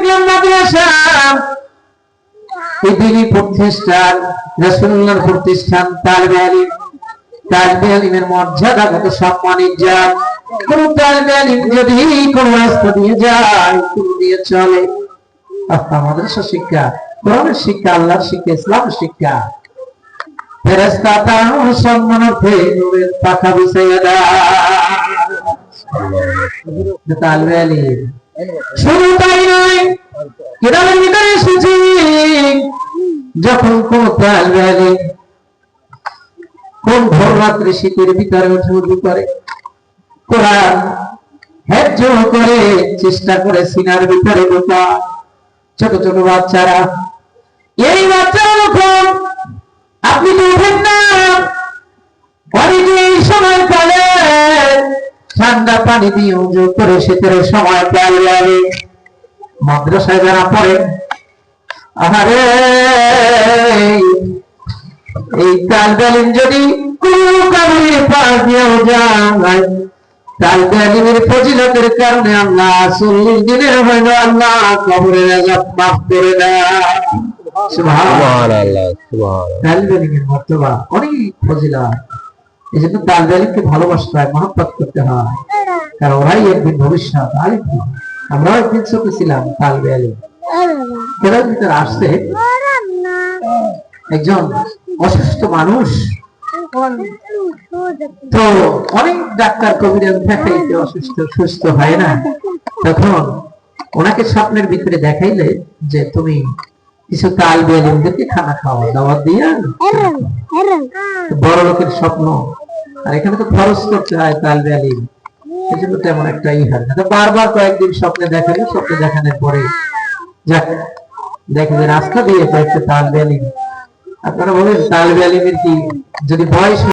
দেখলাম মাদ্রাসা। প্রতিষ্ঠান, রাসূলুল্লাহর প্রতিষ্ঠান তালবে আলিম তালবে আলিমের মর্যাদা কত সম্মানিত যান কোন তালবে আলিম যদি কোন রাস্তা দিয়ে যায়, কোন দিয়ে চলে। মাদ্রাসা শিক্ষা, কোরআনের শিক্ষা, আল্লাহর শিক্ষা, ইসলামের শিক্ষা। পাখা বিছাইয়া শুধু তাই নয় ভিতরে যখন কোন কোন ভোর রাত্রে শীতের ভিতরে উঠে করে হ্যাজ্য করে, চেষ্টা করে সিনার ভিতরে ঢোকা, ছোট ছোট বাচ্চারা, এই বাচ্চারা যখন আপনি তো উঠেন না অনেকে এই সময় পালে ঠান্ডা পানি দিয়ে উজু করে শীতের সময় পাল লাগে। মাদ্রাসায় যারা পড়েন আহারে এই তালবেলিম যদি কোনো কারণে পাশ দিয়েও যায় তালবেলিমের ফজিলতের কারণে আল্লাহ চল্লিশ দিনের হইল আল্লাহ কবরের আজাব মাফ করে দেয়। সুবহানাল্লাহ। সুবহানাল্লাহ। সুবহানাল্লাহ মর্তবা অনেক ফজিলত। এই জন্য তালবেলিমকে ভালোবাসতে হয় মহব্বত করতে হয়। কারণ ওরাই একদিন ভবিষ্যৎ আমরাও একদিন ছোট ছিলাম তালবে কেরার ভিতরে একজন অসুস্থ মানুষ। তো অনেক ডাক্তার কবিরাজ দেখাইতে অসুস্থ, সুস্থ হয় না। তখন ওনাকে স্বপ্নের ভিতরে দেখাইলে যে, তুমি কিছু তাল বেলিমদেরকে খানা খাওয়া, দাওয়াত দিয়া বড় লোকের স্বপ্ন আর এখানে তো খরচ করতে হয় তাল বেলিম এই জন্য তেমন একটা ই হয় না। বারবার কয়েকদিন স্বপ্নে দেখালে স্বপ্নে দেখানোর পরে যাক দেখে যে রাস্তা দিয়ে কয়েকটা তাল বেলিম আপনারা বলেন তাল বেলিমের কি যদি বয়স